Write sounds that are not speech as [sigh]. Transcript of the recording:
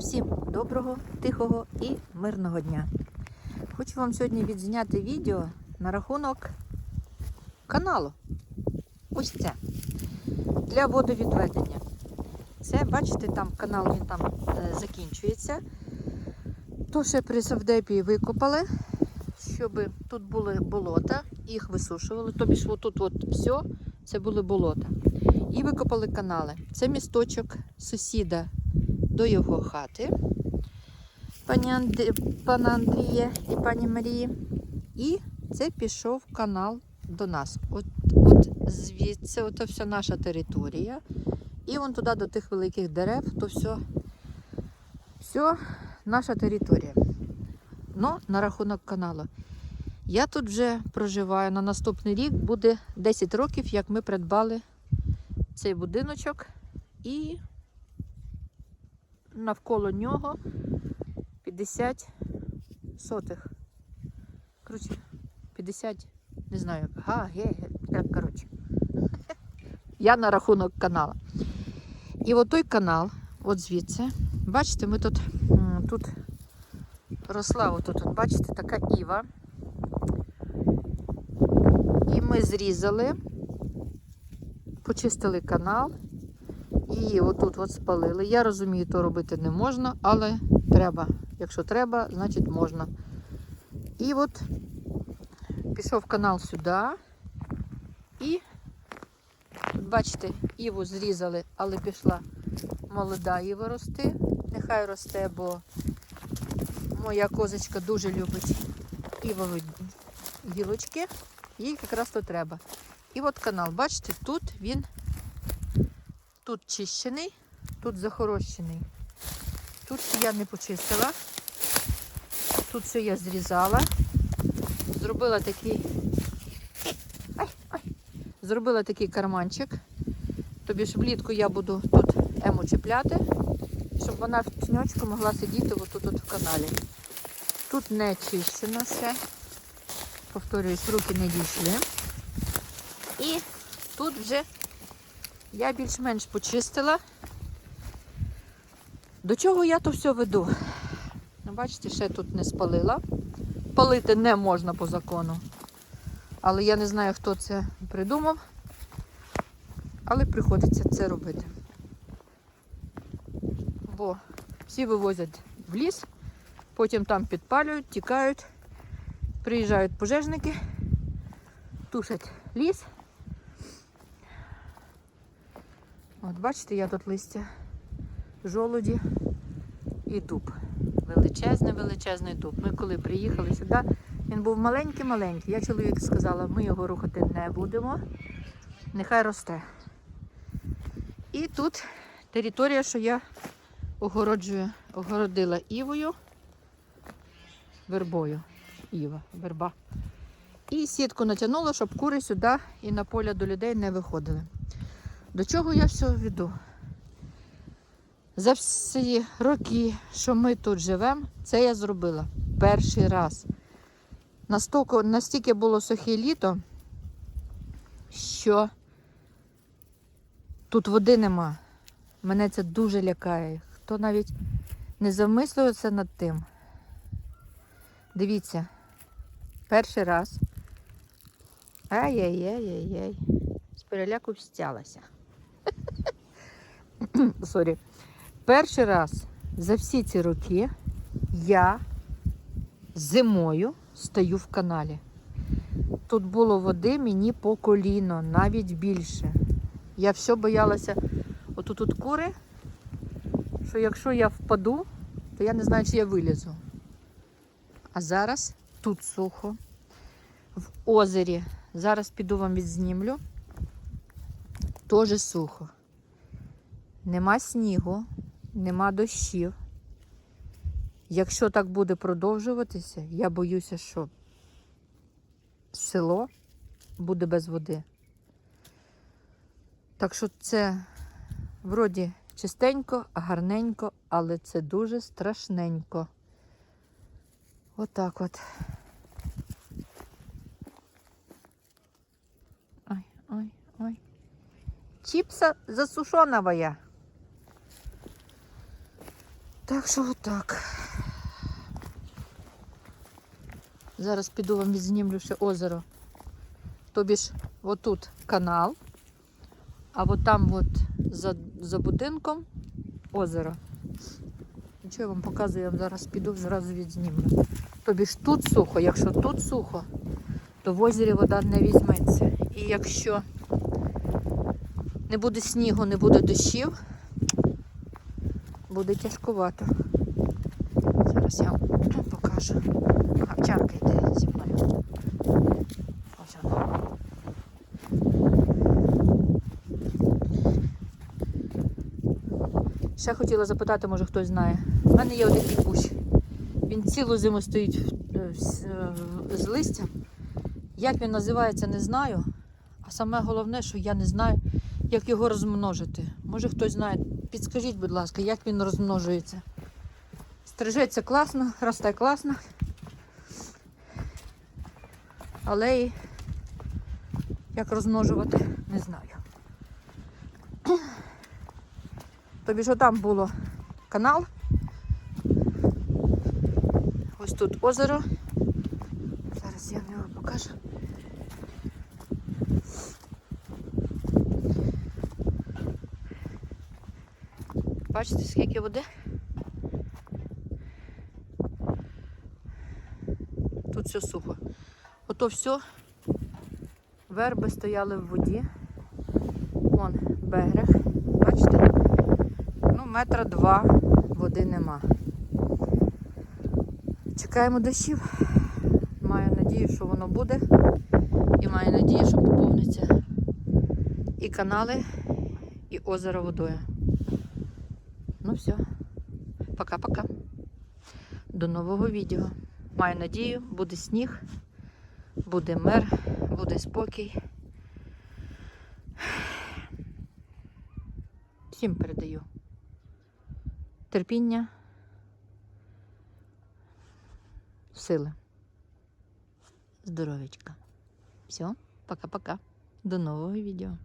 Всім доброго, тихого і мирного дня. Хочу вам сьогодні відзняти відео на рахунок каналу. Ось це. Для водовідведення. Це, бачите, там канал він там е, закінчується. То ще при Савдепі викопали, щоб тут були болота, їх висушували. Тобі ж отут от все, це були болота. І викопали канали. Це місточок сусіда до його хати, пана Андрія і пані Марії. І це пішов канал до нас. От, от звідси, ото вся наша територія. І вон туди до тих великих дерев, то все, все наша територія. Ну, на рахунок каналу. Я тут вже проживаю. На наступний рік буде 10 років, як ми придбали цей будиночок. І навколо нього 50 сотих. Коротше, 50, не знаю. Га, ге, ге. Коротше. [laughs] Я на рахунок канала. І от той канал, от звідси, бачите, ми тут, тут росла, от тут, бачите, така іва. І ми зрізали, почистили канал. І отут от спалили. Я розумію, то робити не можна, але треба. Якщо треба, значить можна. І от пішов канал сюди. І тут, бачите, іву зрізали, але пішла молода іва рости. Нехай росте, бо моя козочка дуже любить івові гілочки. Їй якраз то треба. І от канал, бачите, тут він Тут чищений, тут захорощений. Тут я не почистила. Тут все я зрізала. Зробила такий. Ай, ай. Зробила такий карманчик. Тобі ж влітку я буду тут ему чіпляти, щоб вона в тіньочку могла сидіти отут от в каналі. Тут не чищено все. Повторююсь, руки не дійшли. І тут вже я більш-менш почистила. До чого я то все веду? Ну, Бачите, ще тут не спалила. Палити не можна по закону. Але я не знаю, хто це придумав. Але приходиться це робити. Бо всі вивозять в ліс, потім там підпалюють, тікають, приїжджають пожежники, тушать ліс. От бачите, я тут листя жолоді і дуб. Величезний, величезний дуб. Ми коли приїхали сюди, він був маленький-маленький. Я чоловік сказала, ми його рухати не будемо. Нехай росте. І тут територія, що я огороджую, огородила івою, вербою. Іва, верба. І сітку натягнула, щоб кури сюди і на поля до людей не виходили. До чого я все веду? За всі роки, що ми тут живемо, це я зробила перший раз. Настільки, настільки було сухе літо, що тут води нема. Мене це дуже лякає. Хто навіть не замислюється над тим. Дивіться, перший раз. Ай-яй-яй-яй-яй. З переляку стялася. [coughs] Сорі. Перший раз за всі ці роки я зимою стою в каналі. Тут було води мені по коліно, навіть більше. Я все боялася. Отут тут кури, що якщо я впаду, то я не знаю, чи я вилізу. А зараз тут сухо, в озері. Зараз піду вам відзнімлю. Теж сухо. Нема снігу, нема дощів. Якщо так буде продовжуватися, я боюся, що село буде без води. Так що це вроді чистенько, гарненько, але це дуже страшненько. Отак от. Ой, Чипса засушеного. Так що отак. Зараз піду вам відзнімлю ще озеро. Тобі ж отут канал, а от там от за, за будинком озеро. Нічого я вам показую, я вам зараз піду зразу відзнімлю. Тобі ж тут сухо, якщо тут сухо, то в озері вода не візьметься. І якщо не буде снігу, не буде дощів, буде тяжкувато. Зараз я вам покажу. Овчарка йде зі мною. Ось вона. Ще хотіла запитати, може хтось знає. У мене є отакий кущ. Він цілу зиму стоїть е, е, з листям. Як він називається, не знаю. А саме головне, що я не знаю, як його розмножити. Може хтось знає. Підскажіть, будь ласка, як він розмножується. Стрижеться класно, росте класно. Але і як розмножувати, не знаю. Тобі що там було канал. Ось тут озеро. Зараз я його покажу. Бачите, скільки води? Тут все сухо. Ото все, верби стояли в воді. Вон берег. Бачите? Ну, метра два води нема. Чекаємо дощів. Маю надію, що воно буде. І маю надію, що поповниться і канали, і озеро водою. Ну все. Пока-пока. До нового відео. Маю надію, буде сніг, буде мир, буде спокій. Всім передаю терпіння, сили, здоров'ячка. Все, пока-пока. До нового відео.